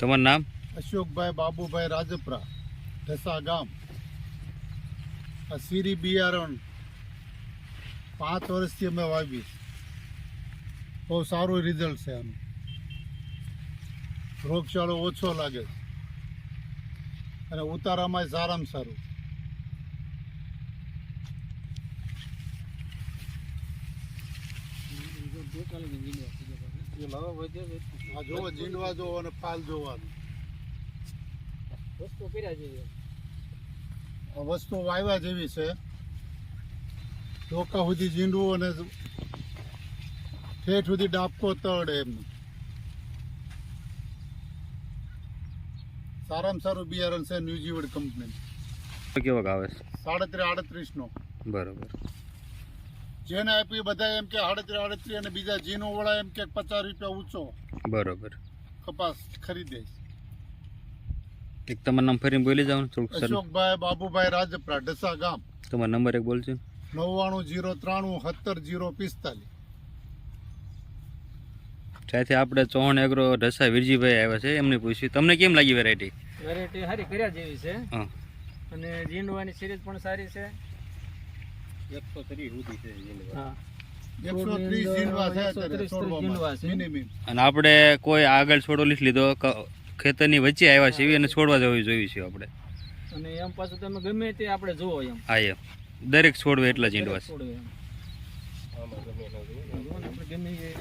તમારું નામ? અશોકભાઈ બાબુભાઈ રાજપરા ઢસા ગામ. આ સીરી બિયારણ પાંચ વર્ષથી અમે વાવી બહુ સારું રિઝલ્ટ છે આનું. રોગચાળો ઓછો લાગે છે. અને ઉતારામાં સારામાં સારું. આ જોવો જીંડવા જોવો અને પાલ જોવાનું. વસ્તુ કર્યા વસ્તુ વાવ્યા જેવી છે. ડોકા સુધી જીંડવું અને ઠેઠ સુધી ડાબકો તળ એમ. સારામાં સારું બિયારણ છે ન્યુઝીવડ કંપની. કેવો આવે છે? સાડત્રીસ આડત્રીસ નો બરોબર. જેને આપી બધા એમ કે આડત્રી આડત્રી અને બીજા જીનો વાળા એમ કે પચાસ રૂપિયા ઊંચો બરોબર. કપાસ ખરીદે એક તમારું નામ ફરીને બોલી જાવ થોડુંક અશોકભાઈ બાબુભાઈ રાજપરા ઢસા ગામ. તમારો નંબર એક બોલજો. નવ્વાણું જીરો ત્રાણું સત્તર જીરો પિસ્તાલીસ. સાથે આપણે ચૌહાણ એગ્રો ઢસા વીરજીભાઈ આવ્યા છે એમને પૂછ્યું તમને કેમ લાગી વેરાયટી વેરાયટી સારી કર્યા જેવી છે. અને જીંડવાની સિરીઝ પણ સારી છે. એકસો ત્રીસ સુધી છે છે છે. અને આપણે કોઈ આગળ છોડો લીધ લીધો ખેતરની વચ્ચે આવ્યા છે એવી અને છોડવા જવું જોયું છે આપણે. અને એમ પાછું તમે ગમે તે આપણે જોવો એમ. હા એમ. દરેક છોડવે એટલા જીંડવા છે. છોડો એમ. આમાં ગમે